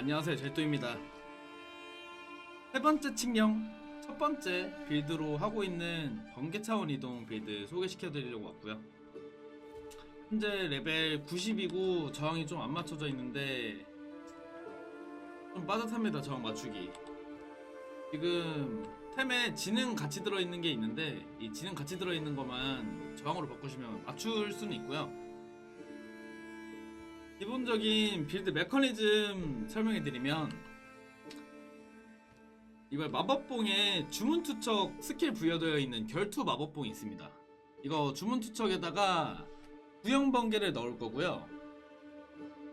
안녕하세요. 절도입니다. 세 번째 칙령 첫 번째 빌드로 하고 있는 번개 차원 이동 빌드 소개시켜 드리려고 왔고요. 현재 레벨 90이고 저항이 좀 안 맞춰져 있는데 좀 빠듯합니다 저항 맞추기. 지금 템에 지능 같이 들어있는 게 있는데 이 지능 같이 들어있는 것만 저항으로 바꾸시면 맞출 수는 있고요 기본적인 빌드 메커니즘 설명해드리면 이걸 마법봉에 주문투척 스킬 부여되어 있는 결투 마법봉이 있습니다. 이거 주문투척에다가 구형번개를 넣을 거고요.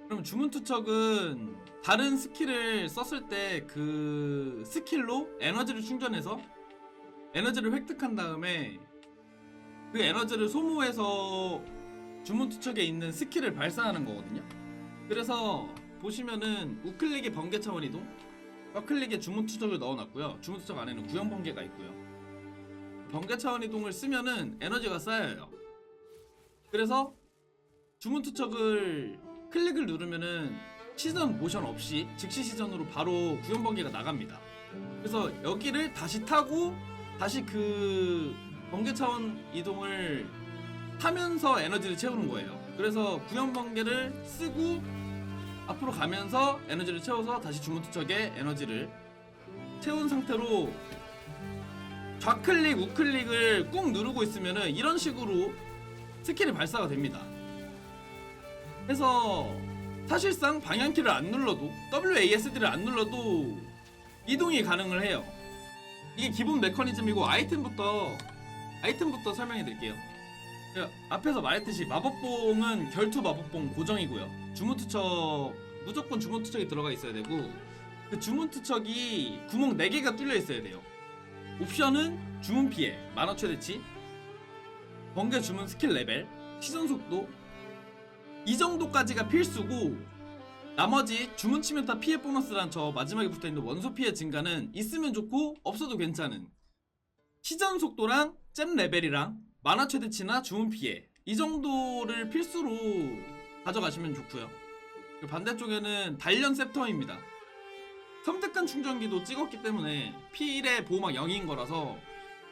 그럼 주문투척은 다른 스킬을 썼을 때 그 스킬로 에너지를 충전해서 에너지를 획득한 다음에 그 에너지를 소모해서 주문 투척에 있는 스킬을 발사하는 거거든요. 그래서 보시면은 우클릭에 번개 차원 이동, 좌클릭에 주문 투척을 넣어놨고요. 주문 투척 안에는 구형 번개가 있고요. 번개 차원 이동을 쓰면은 에너지가 쌓여요. 그래서 주문 투척을 클릭을 누르면은 시전 모션 없이 즉시 시전으로 바로 구형 번개가 나갑니다. 그래서 여기를 다시 타고 다시 그 번개 차원 이동을 타면서 에너지를 채우는 거예요. 그래서 구형 번개를 쓰고 앞으로 가면서 에너지를 채워서 다시 주문투척에 에너지를 채운 상태로 좌클릭, 우클릭을 꾹 누르고 있으면은 이런 식으로 스킬이 발사가 됩니다. 그래서 사실상 방향키를 안 눌러도 WASD를 안 눌러도 이동이 가능을 해요. 이게 기본 메커니즘이고 아이템부터 아이템부터 설명해 드릴게요. 그 앞에서 말했듯이 마법봉은 결투 마법봉 고정이고요. 주문투척 무조건 주문투척이 들어가 있어야 되고 그 주문투척이 구멍 4개가 뚫려 있어야 돼요. 옵션은 주문 피해, 만화 최대치, 번개 주문 스킬 레벨, 시전 속도 이 정도까지가 필수고 나머지 주문 치명타 피해 보너스란 저 마지막에 붙어있는 원소 피해 증가는 있으면 좋고 없어도 괜찮은 시전 속도랑 잼 레벨이랑 만화 최대치나 주문 피해 이 정도를 필수로 가져가시면 좋고요. 그리고 반대쪽에는 단련 셉터입니다. 섬뜩한 충전기도 찍었기 때문에 P1의 보호막 0인 거라서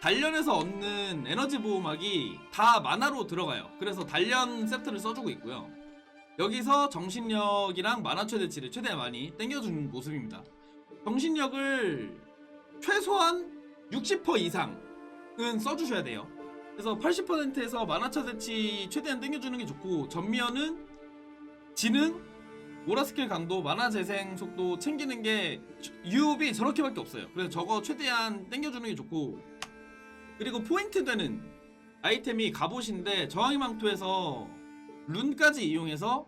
단련에서 얻는 에너지 보호막이 다 만화로 들어가요. 그래서 단련 세트를 써주고 있고요. 여기서 정신력이랑 만화 최대치를 최대한 많이 땡겨주는 모습입니다. 정신력을 최소한 60% 이상은 써주셔야 돼요. 그래서 80%에서 만화 최대치 최대한 땡겨주는 게 좋고 전면은 지능, 오라 스킬 강도, 만화 재생 속도 챙기는 게 유업이 저렇게밖에 없어요. 그래서 저거 최대한 땡겨주는 게 좋고 그리고 포인트 되는 아이템이 갑옷인데 저항의 망토에서 룬까지 이용해서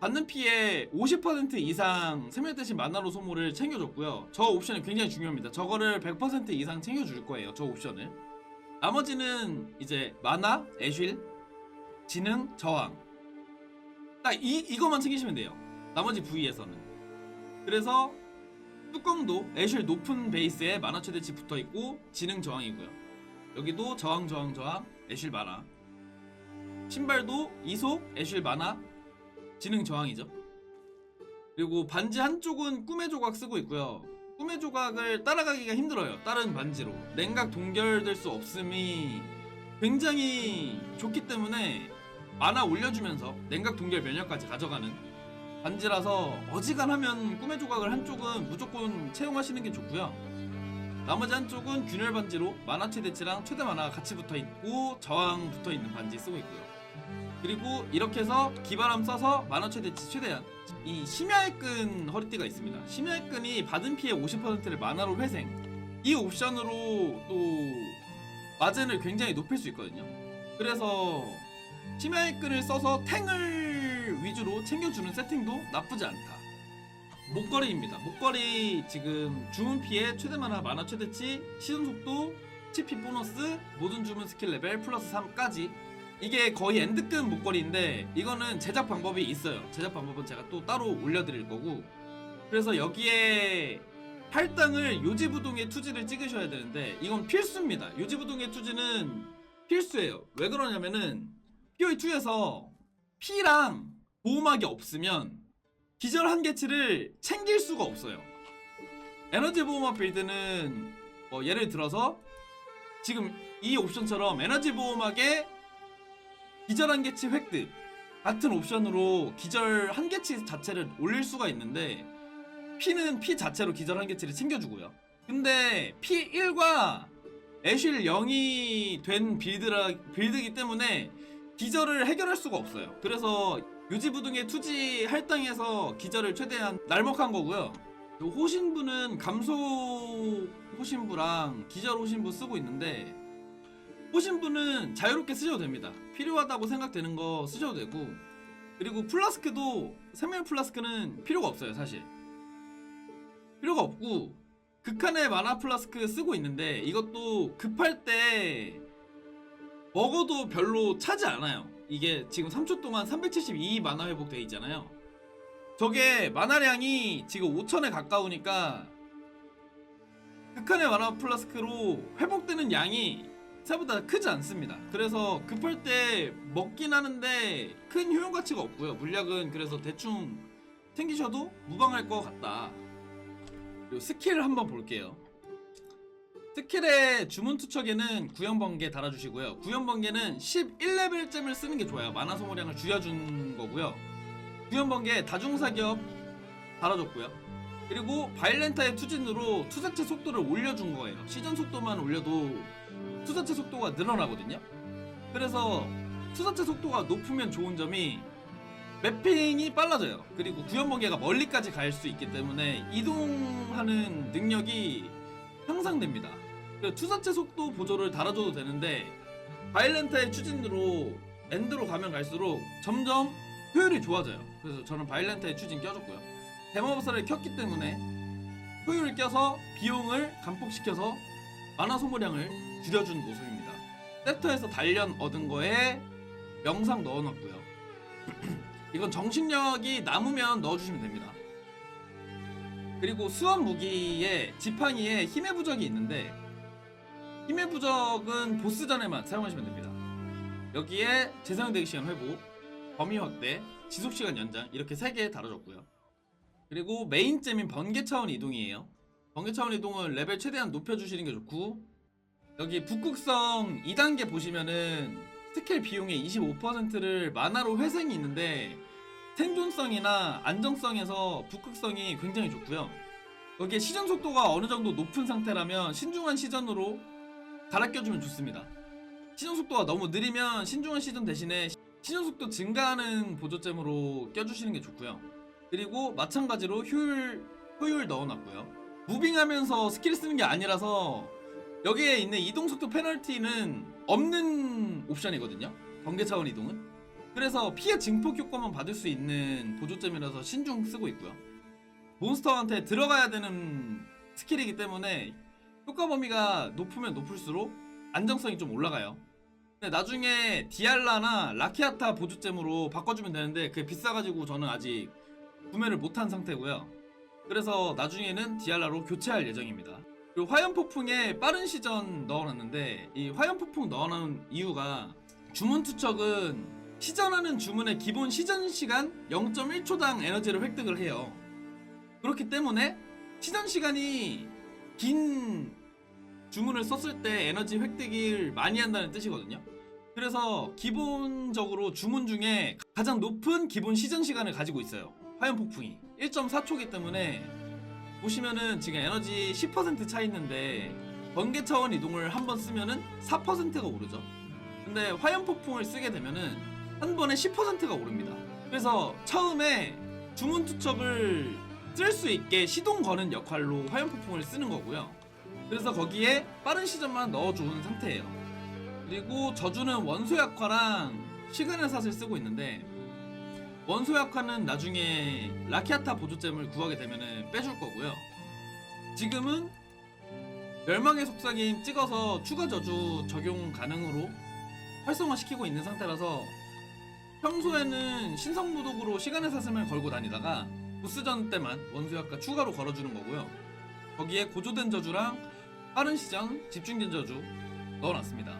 받는 피해 50% 이상 세멸 대신 만화로 소모를 챙겨줬고요. 저 옵션이 굉장히 중요합니다. 저거를 100% 이상 챙겨줄 거예요. 저 옵션을. 나머지는 이제 만화, 애쉴, 지능, 저항. 딱 이, 이것만 챙기시면 돼요. 나머지 부위에서는. 그래서 뚜껑도 애쉴 높은 베이스에 만화 최대치 붙어 있고 지능 저항이고요. 여기도 저항 저항 저항 애쉴 만화. 신발도 이속 애쉴 만화 지능 저항이죠. 그리고 반지 한쪽은 꿈의 조각 쓰고 있고요. 꿈의 조각을 따라가기가 힘들어요. 다른 반지로 냉각 동결될 수 없음이 굉장히 좋기 때문에 만화 올려주면서 냉각 동결 면역까지 가져가는 반지라서 어지간하면 꿈의 조각을 한쪽은 무조건 채용하시는 게 좋고요. 나머지 한쪽은 균열 반지로 만화 최대치랑 최대 만화가 같이 붙어 있고 저항 붙어 있는 반지 쓰고 있고요. 그리고 이렇게 해서 기바람 써서 만화 최대치 최대한 이 심야의 끈 허리띠가 있습니다. 심야의 끈이 받은 피해 50%를 만화로 회생 이 옵션으로 또 마진을 굉장히 높일 수 있거든요. 그래서 심야의 끈을 써서 탱을 위주로 챙겨주는 세팅도 나쁘지 않다. 목걸이입니다. 목걸이 지금 주문 피해 최대 만화 만화 최대치 시즌 속도 치피 보너스 모든 주문 스킬 레벨 플러스 3까지 이게 거의 엔드급 목걸이인데 이거는 제작 방법이 있어요. 제작 방법은 제가 또 따로 올려드릴 거고 그래서 여기에 할당을 요지부동의 투지를 찍으셔야 되는데 이건 필수입니다. 요지부동의 투지는 필수예요. 왜 그러냐면은 POE2에서 P랑 보호막이 없으면 기절 한계치를 챙길 수가 없어요. 에너지 보호막 빌드는 뭐 예를 들어서 지금 이 옵션처럼 에너지 보호막에 기절 한계치 획득 같은 옵션으로 기절 한계치 자체를 올릴 수가 있는데 피는 피 자체로 기절 한계치를 챙겨주고요. 근데 피 1과 애쉴 0이 된 빌드라 빌드이기 때문에 기절을 해결할 수가 없어요. 그래서 유지부등의 투지 할당에서 기절을 최대한 날먹한 거고요. 요 호신부는 감소 호신부랑 기절 호신부 쓰고 있는데 호신부는 자유롭게 쓰셔도 됩니다. 필요하다고 생각되는 거 쓰셔도 되고 그리고 플라스크도 생명 플라스크는 필요가 없어요 사실 필요가 없고 극한의 마나 플라스크 쓰고 있는데 이것도 급할 때 먹어도 별로 차지 않아요. 이게 지금 3초 동안 372 만화 회복돼 있잖아요. 저게 만화량이 지금 5천에 가까우니까 극한의 만화 플라스크로 회복되는 양이 생각보다 크지 않습니다. 그래서 급할 때 먹긴 하는데 큰 효용 가치가 없고요. 물약은 그래서 대충 챙기셔도 무방할 것 같다. 그리고 스킬 한번 볼게요. 스킬의 주문 투척에는 구연번개 달아주시고요. 구연번개는 11레벨쯤을 쓰는 게 좋아요. 만화 소모량을 줄여준 거고요. 구연번개 다중사격 달아줬고요. 그리고 바일렌타의 투진으로 투자체 속도를 올려준 거예요. 시전 속도만 올려도 투자체 속도가 늘어나거든요. 그래서 투자체 속도가 높으면 좋은 점이 매핑이 빨라져요. 그리고 구연번개가 멀리까지 갈 수 있기 때문에 이동하는 능력이 향상됩니다. 투사체 속도 보조를 달아줘도 되는데 바일렌타의 추진으로 엔드로 가면 갈수록 점점 효율이 좋아져요. 그래서 저는 바일렌타의 추진 껴줬고요. 데모버서를 켰기 때문에 효율을 껴서 비용을 감폭시켜서 만화 소모량을 줄여준 모습입니다. 세터에서 단련 얻은 거에 명상 넣어놨고요. 이건 정신력이 남으면 넣어주시면 됩니다. 그리고 수원 무기에 지팡이에 힘의 부적이 있는데 힘의 부적은 보스 전에만 사용하시면 됩니다. 여기에 재사용되기 시간 회복, 범위 확대, 지속 시간 연장 이렇게 세개 달아줬고요. 그리고 메인 잼인 번개 차원 이동이에요. 번개 차원 이동은 레벨 최대한 높여주시는 게 좋고 여기 북극성 2단계 보시면은 스킬 비용의 25%를 만화로 회생이 있는데 생존성이나 안정성에서 북극성이 굉장히 좋고요. 여기에 시전 속도가 어느 정도 높은 상태라면 신중한 시전으로 갈아 껴주면 좋습니다. 시전 속도가 너무 느리면 신중한 시전 대신에 시전 속도 증가하는 보조잼으로 껴주시는 게 좋고요. 그리고 마찬가지로 효율 효율 넣어놨고요. 무빙하면서 스킬 쓰는 게 아니라서 여기에 있는 이동 속도 페널티는 없는 옵션이거든요. 번개 차원 이동은. 그래서 피해 증폭 효과만 받을 수 있는 보조점이라서 신중 쓰고 있고요. 몬스터한테 들어가야 되는 스킬이기 때문에 효과 범위가 높으면 높을수록 안정성이 좀 올라가요. 근데 나중에 디알라나 라키아타 보조잼으로 바꿔주면 되는데 그게 비싸가지고 저는 아직 구매를 못한 상태고요. 그래서 나중에는 디알라로 교체할 예정입니다. 그리고 화염 폭풍에 빠른 시전 넣어놨는데 이 화염 폭풍 넣어놓은 이유가 주문 투척은 시전하는 주문의 기본 시전 시간 0.1초당 에너지를 획득을 해요. 그렇기 때문에 시전 시간이 긴 주문을 썼을 때 에너지 획득을 많이 한다는 뜻이거든요. 그래서 기본적으로 주문 중에 가장 높은 기본 시전 시간을 가지고 있어요. 화염 폭풍이 1.4초기 때문에 보시면은 지금 에너지 10%차 있는데 번개 차원 이동을 한 번 쓰면은 4%가 오르죠. 근데 화염 폭풍을 쓰게 되면은 한 번에 10%가 오릅니다. 그래서 처음에 주문 투척을 쓸 수 있게 시동 거는 역할로 화염 폭풍을 쓰는 거고요. 그래서 거기에 빠른 시전만 넣어주는 상태예요. 그리고 저주는 원소 약화랑 시간의 삿을 쓰고 있는데 원소 약화는 나중에 라키아타 보조잼을 구하게 되면 빼줄 거고요. 지금은 멸망의 속삭임 찍어서 추가 저주 적용 가능으로 활성화 시키고 있는 상태라서 평소에는 신성무독으로 시간의 사슴을 걸고 다니다가 보스전 때만 원수약과 추가로 걸어주는 거고요. 거기에 고조된 저주랑 빠른 시전, 집중된 저주 넣어놨습니다.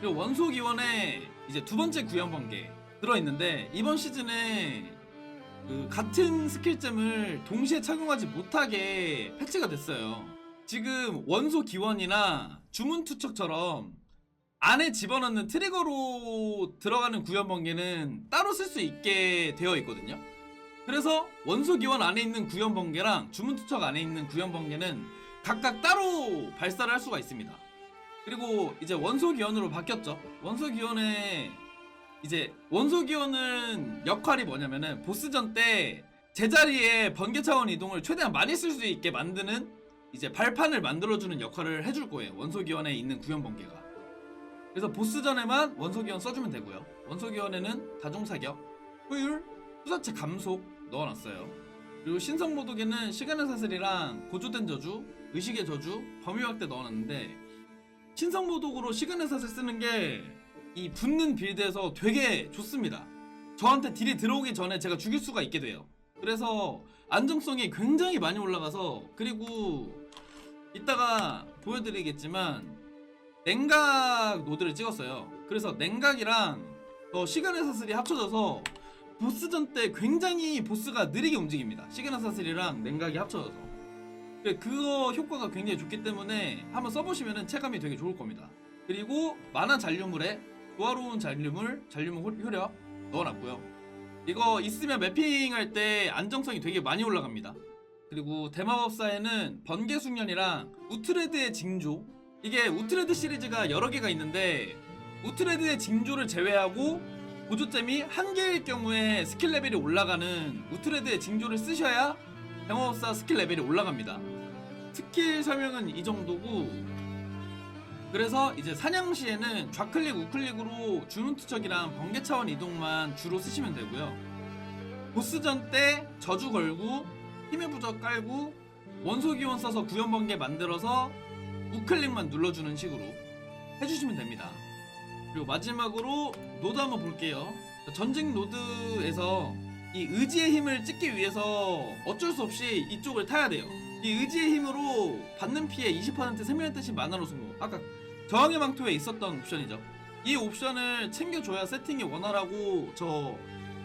그리고 원소 기원에 이제 두 번째 구현 번개 들어있는데 이번 시즌에 그 같은 스킬잼을 동시에 착용하지 못하게 패치가 됐어요. 지금 원소 기원이나 주문 투척처럼 안에 집어넣는 트리거로 들어가는 구현 번개는 따로 쓸 수 있게 되어 있거든요. 그래서 원소 기원 안에 있는 구현 번개랑 주문 투척 안에 있는 구현 번개는 각각 따로 발사를 할 수가 있습니다. 그리고 이제 원소 기원으로 바뀌었죠. 원소 기원에 이제 원소 기원은 역할이 뭐냐면은 보스전 때 제자리에 번개 차원 이동을 최대한 많이 쓸 수 있게 만드는 이제 발판을 만들어주는 역할을 해줄 거예요. 원소 기원에 있는 구현 번개가. 그래서 보스전에만 원소 기원 써주면 되고요. 원소 기원에는 다중 사격, 효율, 투사체 감속 넣어놨어요. 그리고 신성 모독에는 시간의 사슬이랑 고조된 저주, 의식의 저주, 범위 확대 넣어놨는데 신성 모독으로 시간의 사슬 쓰는 게 이 붙는 빌드에서 되게 좋습니다. 저한테 딜이 들어오기 전에 제가 죽일 수가 있게 돼요. 그래서 안정성이 굉장히 많이 올라가서 그리고 이따가 보여드리겠지만 냉각 노드를 찍었어요. 그래서 냉각이랑 더 시간의 사슬이 합쳐져서 보스전 때 굉장히 보스가 느리게 움직입니다. 시간의 사슬이랑 냉각이 합쳐져서. 그- 그거 효과가 굉장히 좋기 때문에 한번 써보시면 체감이 되게 좋을 겁니다. 그리고 만화 잔류물에 조화로운 잔류물, 잔류물 효- 효력 넣어놨고요. 이거 있으면 매핑할 때 안정성이 되게 많이 올라갑니다. 그리고 대마법사에는 번개 숙련이랑 우트레드의 징조 이게 우트레드 시리즈가 여러 개가 있는데 우트레드의 징조를 제외하고 보조잼이 한 개일 경우에 스킬 레벨이 올라가는 우트레드의 징조를 쓰셔야 대마법사 스킬 레벨이 올라갑니다. 스킬 설명은 이 정도고 그래서 이제 사냥 시에는 좌클릭 우클릭으로 주문 투척이랑 번개 차원 이동만 주로 쓰시면 되고요. 보스전 때 저주 걸고 힘의 부적 깔고 원소 기원 써서 구현 번개 만들어서 우클릭만 눌러주는 식으로 해주시면 됩니다. 그리고 마지막으로 노드 한번 볼게요. 전직 노드에서 이 의지의 힘을 찍기 위해서 어쩔 수 없이 이쪽을 타야 돼요. 이 의지의 힘으로 받는 피해 20% 생명의 뜻이 만화로 승부. 아까 저항의 망토에 있었던 옵션이죠. 이 옵션을 챙겨줘야 세팅이 원활하고 저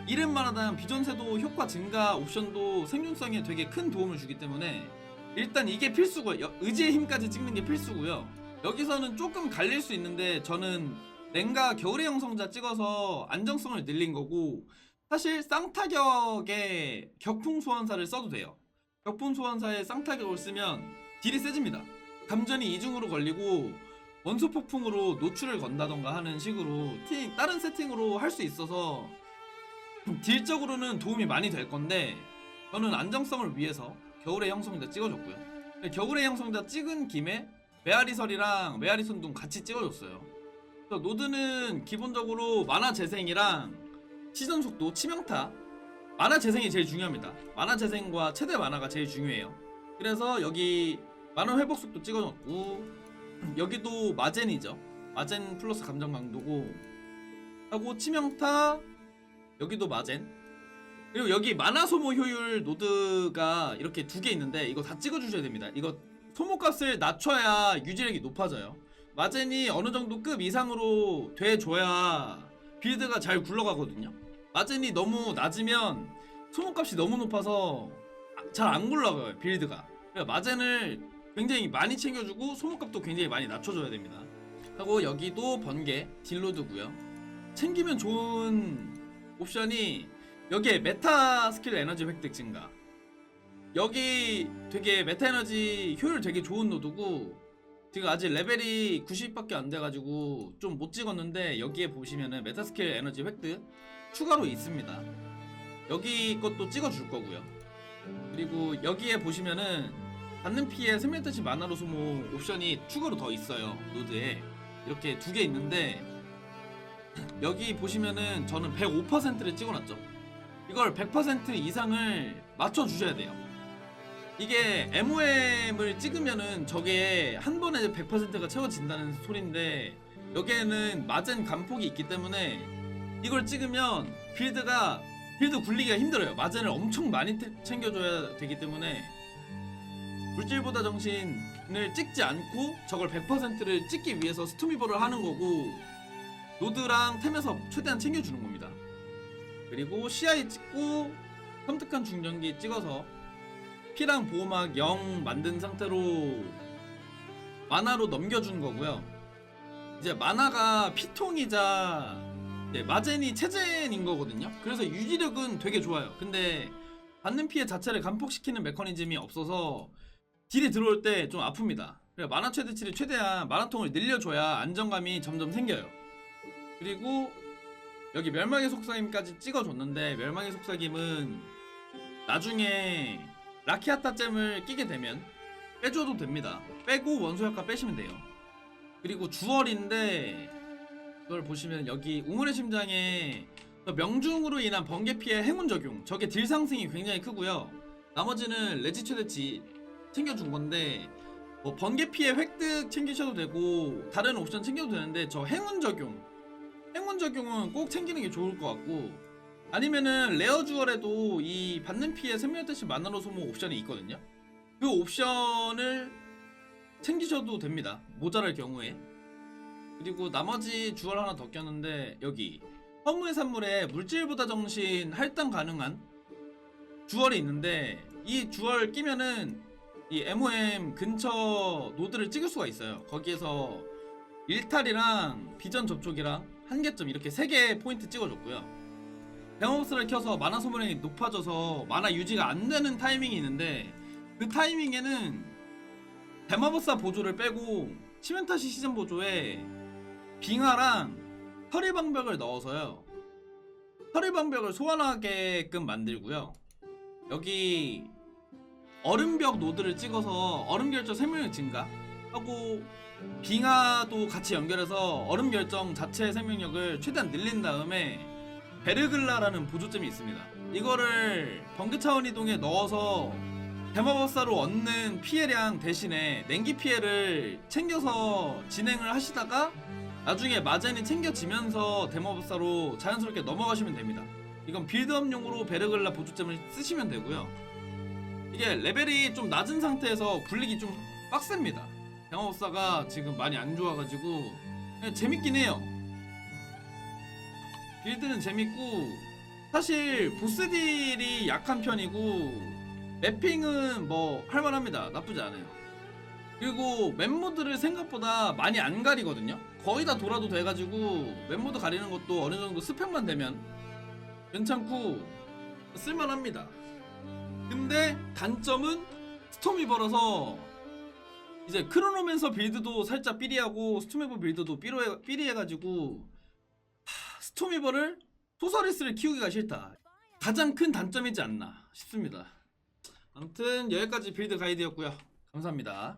이름만 하다는 비전세도 효과 증가 옵션도 생존성에 되게 큰 도움을 주기 때문에 일단 이게 필수고요. 여- 의지의 힘까지 찍는 게 필수고요. 여기서는 조금 갈릴 수 있는데 저는 냉가 겨울의 형성자 찍어서 안정성을 늘린 거고 사실 쌍타격에 격풍 소환사를 써도 돼요. 격풍 소환사에 쌍타격을 쓰면 딜이 세집니다. 감전이 이중으로 걸리고 원소 폭풍으로 노출을 건다던가 하는 식으로 팅 다른 세팅으로 할 수 있어서 딜적으로는 도움이 많이 될 건데 저는 안정성을 위해서 겨울의 형성자 찍어줬고요. 근데 겨울의 형성자 찍은 김에 메아리설이랑 메아리 손동 같이 찍어줬어요. 노드는 기본적으로 만화 재생이랑 시전 속도, 치명타, 만화 재생이 제일 중요합니다. 만화 재생과 최대 만화가 제일 중요해요. 그래서 여기 만화 회복 속도 찍어줬고 여기도 마젠이죠. 마젠 플러스 감정 강도고 하고 치명타 여기도 마젠 그리고 여기 만화 소모 효율 노드가 이렇게 두 개 있는데 이거 다 찍어주셔야 됩니다. 이거 소모값을 낮춰야 유지력이 높아져요. 마젠이 어느 정도 급 이상으로 돼줘야 빌드가 잘 굴러가거든요. 마젠이 너무 낮으면 소모값이 너무 높아서 잘 안 굴러가요 빌드가. 그래서 마젠을 굉장히 많이 챙겨주고 소모값도 굉장히 많이 낮춰줘야 됩니다. 하고 여기도 번개 딜로드고요. 챙기면 좋은 옵션이 여기에 메타 스킬 에너지 획득 증가. 여기 되게 메타 에너지 효율 되게 좋은 노드고 지금 아직 레벨이 90밖에 안 돼가지고 좀 못 찍었는데 여기에 보시면은 메타 스킬 에너지 획득 추가로 있습니다. 여기 것도 찍어줄 거고요. 그리고 여기에 보시면은 받는 피해 생명뜻이 만화로 소모 옵션이 추가로 더 있어요 노드에. 이렇게 두 개 있는데 여기 보시면은 저는 105%를 찍어놨죠. 이걸 100% 이상을 맞춰주셔야 돼요. 이게 MOM을 찍으면은 저게 한 번에 100%가 채워진다는 소리인데 여기에는 마젠 감폭이 있기 때문에 이걸 찍으면 빌드가 빌드 굴리기가 힘들어요. 마젠을 엄청 많이 태- 챙겨줘야 되기 때문에 물질보다 정신을 찍지 않고 저걸 100%를 찍기 위해서 스투미버를 하는 거고 노드랑 템에서 최대한 챙겨주는 겁니다. 그리고 CI 찍고 섬뜩한 중전기 찍어서 피랑 보호막 0 만든 상태로 만화로 넘겨준 거고요. 이제 만화가 피통이자 이제 마젠이 체젠인 거거든요. 그래서 유지력은 되게 좋아요. 근데 받는 피해 자체를 감폭시키는 메커니즘이 없어서 딜이 들어올 때 좀 아픕니다. 그래서 만화 최대치를 최대한 만화통을 늘려줘야 안정감이 점점 생겨요. 그리고 여기 멸망의 속삭임까지 찍어줬는데 멸망의 속삭임은 나중에 라키아타 잼을 끼게 되면 빼줘도 됩니다. 빼고 원소 효과 빼시면 돼요. 그리고 주얼인데 이걸 보시면 여기 우물의 심장에 명중으로 인한 번개 피해 행운 적용 저게 딜 상승이 굉장히 크고요. 나머지는 레지 최대치 챙겨준 건데 뭐 번개 피해 획득 챙기셔도 되고 다른 옵션 챙겨도 되는데 저 행운 적용 행운 적용은 꼭 챙기는 게 좋을 것 같고 아니면은 레어 주얼에도 이 받는 피해 생명대시 만화로 소모 옵션이 있거든요. 그 옵션을 챙기셔도 됩니다. 모자랄 경우에. 그리고 나머지 주얼 하나 더 꼈는데 여기 허무의 산물에 물질보다 정신 할당 가능한 주얼이 있는데 이 주얼 끼면은 이 MOM 근처 노드를 찍을 수가 있어요. 거기에서 일탈이랑 비전 접촉이랑 한계점 이렇게 세 개 포인트 찍어줬고요. 데모스를 켜서 만화 소모량이 높아져서 만화 유지가 안 되는 타이밍이 있는데 그 타이밍에는 대마법사 보조를 빼고 치멘타시 시즌 보조에 빙하랑 털의 방벽을 넣어서요. 털의 방벽을 소환하게끔 만들고요. 여기 얼음벽 노드를 찍어서 얼음 결정 생명력 증가 하고 빙하도 같이 연결해서 얼음 결정 자체 생명력을 최대한 늘린 다음에 베르글라라는 보조점이 있습니다. 이거를 번개 차원 이동에 넣어서 대마법사로 얻는 피해량 대신에 냉기 피해를 챙겨서 진행을 하시다가 나중에 마젠이 챙겨지면서 대마법사로 자연스럽게 넘어가시면 됩니다. 이건 빌드업용으로 베르글라 보조점을 쓰시면 되고요. 이게 레벨이 좀 낮은 상태에서 굴리기 좀 빡셉니다. 대마법사가 지금 많이 안 좋아가지고 재밌긴 해요. 빌드는 재밌고 사실 보스 딜이 약한 편이고 맵핑은 뭐 할만합니다. 나쁘지 않아요. 그리고 맵모드를 생각보다 많이 안 가리거든요. 거의 다 돌아도 돼가지고 맵모드 가리는 것도 어느 정도 스펙만 되면 괜찮고 쓸만합니다. 근데 단점은 스톰이버라서 이제 크로노맨서 빌드도 살짝 삐리하고 스톰이버 빌드도 삐로해, 삐리해가지고 하, 스톰이버를 소서리스를 키우기가 싫다. 가장 큰 단점이지 않나 싶습니다. 아무튼 여기까지 빌드 가이드였고요. 감사합니다.